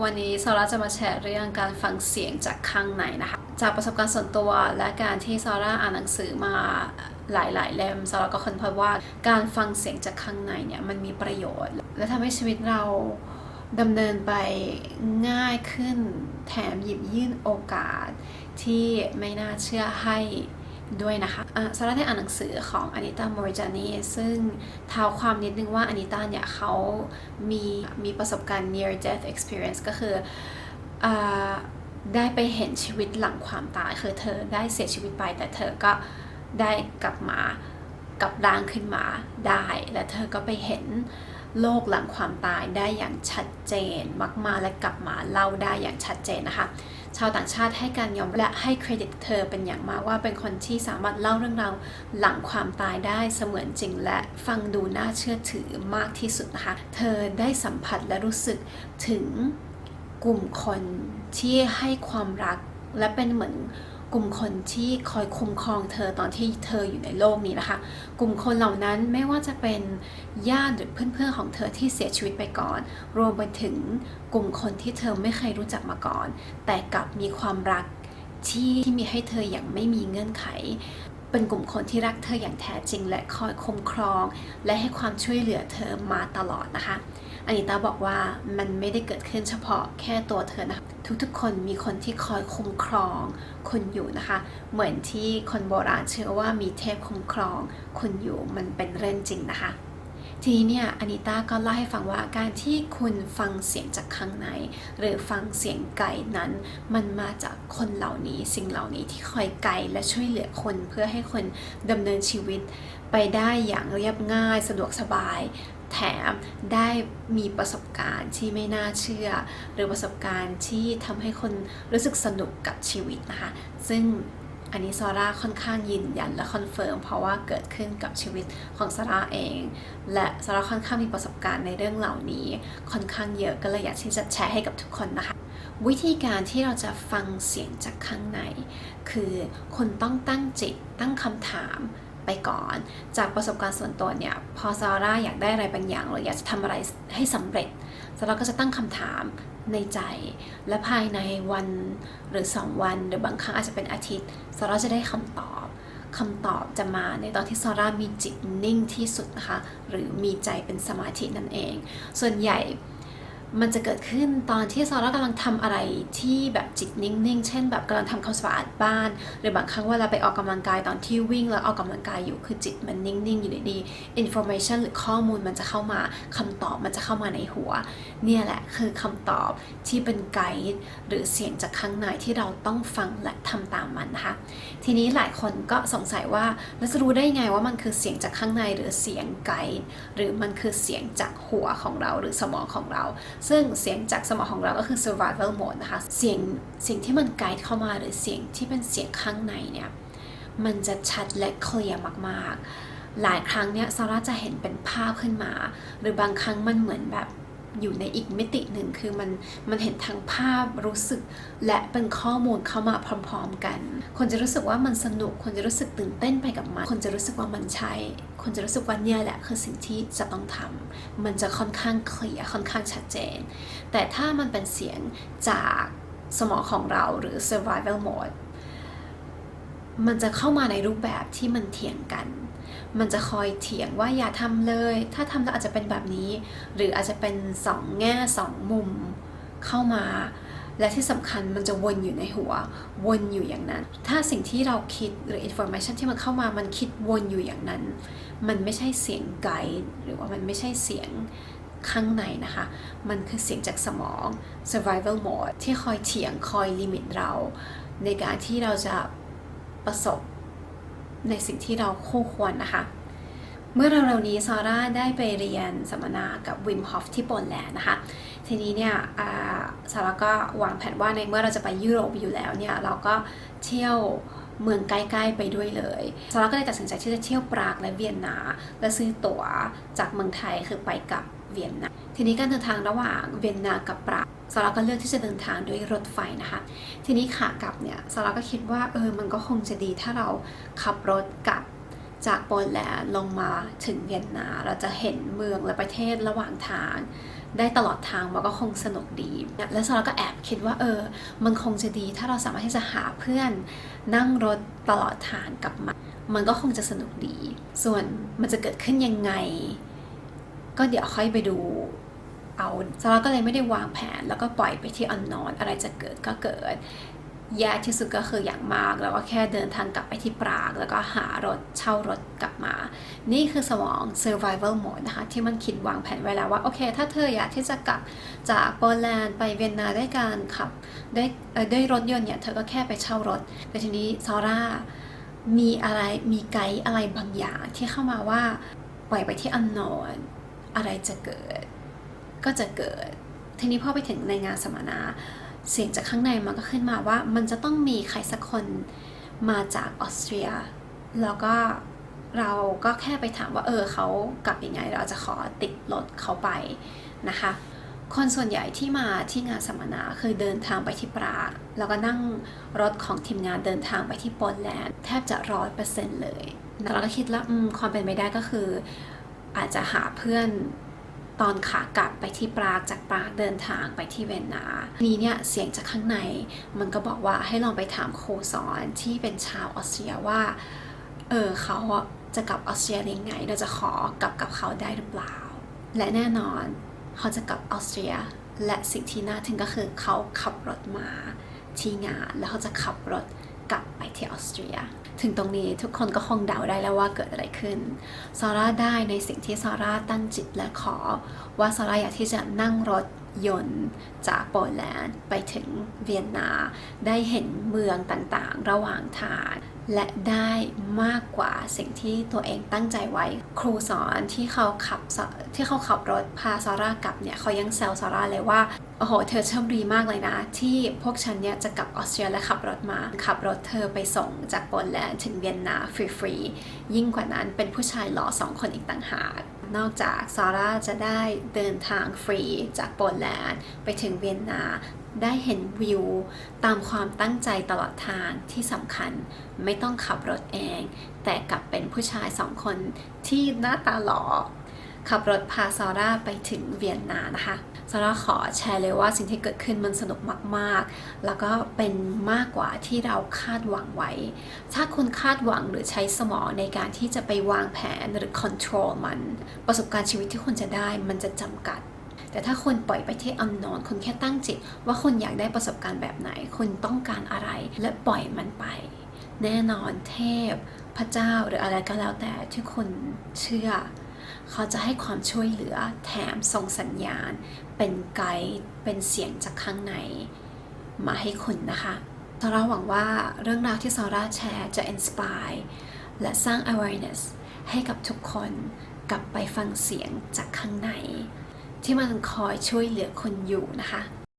วันนี้ซาร่าจะมาแชร์เรื่องการฟังเสียงจากข้างในนะคะ จากประสบการณ์ส่วนตัวและการที่ซาร่าอ่านหนังสือมาหลายๆเล่มซาร่าก็ค้นพบว่าการฟังเสียงจากข้างในเนี่ยมันมีประโยชน์ และทำให้ชีวิตเราดำเนินไปง่ายขึ้นแถมหยิบยื่นโอกาสที่ไม่น่าเชื่อให้ ด้วยนะคะอะซาร่าได้อ่านหนังสือของอานิตามอริจานีซึ่งเท้าความนิดนึงว่าอานิตาเนี่ยเขามีมีประสบการณ์ near death experience ก็คืออได้ไปเห็นชีวิตหลังความตาย คือเธอได้เสียชีวิตไป แต่เธอก็ได้กลับมากลับร่างขึ้นมาได้ และเธอก็ไปเห็น โลกหลังความตายได้อย่างชัดเจนมากๆและกลับมาเล่าได้อย่างชัดเจนนะคะ ชาวต่างชาติให้การยอมและให้เครดิตเธอเป็นอย่างมากว่าเป็นคนที่สามารถเล่าเรื่องราวหลังความตายได้เสมือนจริงและฟังดูน่าเชื่อถือมากที่สุดนะคะ เธอได้สัมผัสและรู้สึกถึงกลุ่มคนที่ให้ความรักและเป็นเหมือน กลุ่มคนที่คอยคุ้มครองเธอตอนที่เธออยู่ในโลกนี้นะคะ กลุ่มคนเหล่านั้นไม่ว่าจะเป็นญาติหรือเพื่อนๆของเธอที่เสียชีวิตไปก่อน รวมไปถึงกลุ่มคนที่เธอไม่เคยรู้จักมาก่อน แต่กลับมีความรักที่ที่มีให้เธออย่างไม่มีเงื่อนไข เป็นกลุ่มคนที่รักเธออย่างแท้จริง และคอยคุ้มครอง และให้ความช่วยเหลือเธอมาตลอดนะคะอานิตาบอกว่ามันไม่ได้เกิดขึ้นเฉพาะแค่ตัวเธอนะคะ ทุกๆ คนมีคนที่คอยคุ้มครองคุณอยู่นะคะ เหมือนที่คนโบราณเชื่อว่ามีเทพคุ้มครองคุณอยู่มันเป็นเรื่องจริงนะคะ ทีนี้เนี่ยอานิต้าก็เล่าให้ฟังว่าการที่คุณฟังเสียงจากข้างใน หรือฟังเสียงไก่นั้น มันมาจากคนเหล่านี้ สิ่งเหล่านี้ที่คอยไกลและช่วยเหลือคนเพื่อให้คนดำเนินชีวิตไปได้อย่างเรียบง่ายสะดวกสบาย แถมได้มีประสบการณ์ที่ไม่น่าเชื่อ หรือประสบการณ์ที่ทำให้คนรู้สึกสนุกกับชีวิตนะคะ ซึ่งอันนี้ซาร่าค่อนข้างยืนยันและคอนเฟิร์มเพราะว่าเกิดขึ้นกับชีวิตของซาร่าเอง และซาร่าค่อนข้างมีประสบการณ์ในเรื่องเหล่านี้ ค่อนข้างเยอะก็เลยอยากที่จะแชร์ให้กับทุกคนนะคะ วิธีการที่เราจะฟังเสียงจากข้างใน คือคนต้องตั้งจิตตั้งคำถาม ไปก่อน จากประสบการณ์ส่วนตัวเนี่ยพอซาร่าอยากได้อะไรบางอย่างหรืออยากจะทำอะไรให้สำเร็จซาร่าก็จะตั้งคำถามในใจ และภายในวันหรือ 2 วัน หรือบางครั้งอาจจะเป็นอาทิตย์ซาร่าจะได้คำตอบคำตอบจะมาในตอนที่ซาร่ามีจิตนิ่งที่สุดนะคะหรือมีใจเป็นสมาธินั่นเอง ส่วนใหญ่ มันจะเกิดขึ้นตอนที่ซาร่ากำลังทำอะไรที่แบบจิตนิ่งๆ เช่น แบบกำลังทำความสะอาดบ้าน หรือบางครั้งเวลาไปออกกำลังกายตอนที่วิ่งแล้วออกกำลังกายอยู่คือจิตมันนิ่งๆ อยู่ดีๆ information หรือข้อมูลมันจะเข้ามาคำตอบมันจะเข้ามาในหัว เนี่ยแหละคือคำตอบที่เป็นไกด์หรือเสียงจากข้างในที่เราต้องฟังและทำตามมันนะคะ ทีนี้หลายคนก็สงสัยว่าเราจะรู้ได้ไงว่ามันคือเสียงจากข้างในหรือเสียงไกด์หรือมันคือเสียงจากหัวของเราหรือสมองของเราซึ่งเสียงจากสมองของเราก็คือ survival mode นะคะ เสียงเสียงที่มันไกด์เข้ามาหรือเสียงที่เป็นเสียงข้างในเนี่ย มันจะชัดและเคลียร์มากๆ หลายครั้งเนี่ยซาร่าจะเห็นเป็นภาพขึ้นมา หรือบางครั้งมันเหมือนแบบ อยู่ในอีกมิติหนึ่งคือมันมันเห็นทั้งภาพรู้สึก และเป็นข้อมูลเข้ามาพร้อม ๆ กัน คนจะรู้สึกว่ามันสนุก คนจะรู้สึกตื่นเต้นไปกับมัน คนจะรู้สึกว่ามันใช่ คนจะรู้สึกว่าเนี่ยแหละคือสิ่งที่จะต้องทำมันจะค่อนข้างเคลียร์ค่อนข้างชัดเจน แต่ถ้ามันเป็นเสียงจากสมองของเราหรือ survival mode มันจะเข้ามาในรูปแบบที่มันเถียงกัน มันจะคอยเถียงว่าอย่าทำเลย ถ้าทำแล้วอาจจะเป็นแบบนี้ หรืออาจจะเป็นสองแง่สองมุมเข้ามา และที่สำคัญมันจะวนอยู่ในหัว วนอยู่อย่างนั้น ถ้าสิ่งที่เราคิดหรือ information ที่มันเข้ามามันคิดวนอยู่อย่างนั้น มันไม่ใช่เสียงไกด์หรือว่ามันไม่ใช่เสียงข้างในนะคะ มันคือเสียงจากสมอง survival mode ที่คอยเถียงคอยลิมิตเรา ในการที่เราจะ ประสบในสิ่งที่เราคู่ควรนะคะ เมื่อเราเร็วๆนี้ซาร่าได้ไปเรียนสัมมนากับวิมฮอฟที่โปแลนด์นะคะ ทีนี้เนี่ยซาร่าก็วางแผนว่าในเมื่อเราจะไปยุโรปอยู่แล้วเนี่ยเราก็เที่ยวเมืองใกล้ๆไปด้วยเลยซาร่าก็เลยตัดสินใจที่จะเที่ยวปรากและเวียนนา และซื้อตั๋วจากเมืองไทยคือไปกับเวียนนา ทีนี้การเดินทางระหว่างเวียนนากับปราก ซาร่าก็เลือกที่จะเดินทางด้วยรถไฟนะคะ ทีนี้ขากลับเนี่ยซาร่าก็คิดว่าเออมันก็คงจะดีถ้าเราขับรถกลับจากโปแลนด์ลงมาถึงเวียนนาเราจะเห็นเมืองและประเทศระหว่างทาง ได้ตลอดทางมันก็คงสนุกดี แล้วซาร่าก็แอบคิดว่าเออ มันคงจะดีถ้าเราสามารถที่จะหาเพื่อนนั่งรถตลอดทางกลับมา มันก็คงจะสนุกดี ส่วนมันจะเกิดขึ้นยังไง ก็เดี๋ยวค่อยไปดู เอาซาร่าก็เลยไม่ได้วางแผน แล้วก็ปล่อยไปที่อันนอน อะไรจะเกิดก็เกิด แย่ที่สุดก็คืออย่างมาก แล้วก็แค่เดินทางกลับไปที่ปราก แล้วก็หารถเช่ารถกลับมา นี่คือสมอง survival mode นะคะ ที่มันคิดวางแผนไว้แล้วว่า โอเค ถ้าเธออยากที่จะกลับจากโปแลนด์ไปเวียนนาด้วยการขับด้วยด้วยรถยนต์เนี่ย เธอก็แค่ไปเช่ารถ แต่ทีนี้ซาร่ามีอะไรมีไกด์อะไรบางอย่างที่เข้ามาว่าปล่อยไปที่อันนอน อะไรจะเกิด ก็จะเกิด ทีนี้พอไปถึงในงานสัมมนา เสียงจากข้างในมันก็ขึ้นมาว่ามันจะต้องมีใครสักคนมาจากออสเตรีย แล้วก็เราก็แค่ไปถามว่าเออเขากลับยังไง เราจะขอติดรถเขาไปนะคะ คนส่วนใหญ่ที่มาที่งานสัมมนาคือเดินทางไปที่ปรากแล้วก็นั่งรถของทีมงานเดินทางไปที่โปแลนด์แทบจะร้อยเปอร์เซ็นต์เลยแล้วเราก็คิดแล้วความเป็นไปได้ก็คือ อาจจะหาเพื่อน ตอนขากลับไปที่ปรากจากปรากเดินทางไปที่เวนนา นี้เนี่ยเสียงจากข้างใน มันก็บอกว่าให้ลองไปถามครูสอนที่เป็นชาวออสเตรียว่า เออเขาจะกลับออสเตรียยังไง เราจะขอกลับกับเขาได้หรือเปล่า และแน่นอนเขาจะกลับออสเตรีย และสิ่งที่น่าทึ่งก็คือเขาขับรถมาที่งานแล้วเขาจะขับรถ กลับไปที่ออสเตรีย ถึงตรงนี้ทุกคนก็คงเดาได้แล้วว่าเกิดอะไรขึ้น ซาร่าได้ในสิ่งที่ซาร่าตั้งจิตและขอ ว่าซาร่าอยากที่จะนั่งรถ ยนต์จากโปแลนด์ไปถึงเวียนนา ได้เห็นเมืองต่างๆ ระหว่างทาง และได้มากกว่าสิ่งที่ตัวเองตั้งใจไว้ ครูสอนที่เขาขับที่เขาขับรถพาซาร่ากลับเนี่ยเขายังแซวซาร่าเลยว่า โอ้โห เธอโชคดีมากเลยนะ ที่พวกฉันเนี่ยจะกลับออสเตรียและขับรถมา ขับรถเธอไปส่งจากโปแลนด์ถึงเวียนนาฟรีๆ ยิ่งกว่านั้นเป็นผู้ชายหล่อสองคนอีกต่างหาก นอกจากซาร่าจะได้เดินทางฟรีจากโปแลนด์ไปถึงเวียนนาได้เห็นวิวตามความตั้งใจตลอดทางที่สำคัญไม่ต้องขับรถเอง แต่กลับเป็นผู้ชายสองคนที่หน้าตาหล่อ ขับรถพาซาร่าไปถึงเวียนนานะคะซาร่าขอแชร์เลยว่าสิ่งที่เกิดขึ้นมันสนุกมากๆ แล้วก็เป็นมากกว่าที่เราคาดหวังไว้ ถ้าคุณคาดหวังหรือใช้สมองในการที่จะไปวางแผนหรือ control มัน ประสบการณ์ชีวิตที่คุณจะได้มันจะจำกัดแต่ถ้าคุณปล่อยไปที่อันนอนคุณแค่ตั้งจิต ว่าคุณอยากได้ประสบการณ์แบบไหน คุณต้องการอะไรและปล่อยมันไป แน่นอนเทพ พระเจ้าหรืออะไรก็แล้วแต่ที่คุณเชื่อ เขาจะให้ความช่วยเหลือแถมส่งสัญญาณ เป็นไกด์เป็นเสียงจากข้างใน มาให้คุณนะคะซาร่าหวังว่าเรื่องราวที่ซาร่าแชร์จะ inspire และสร้าง awareness ให้กับทุกคนกลับไปฟังเสียงจากข้างใน ที่มันคอยช่วยเหลือคนอยู่นะคะ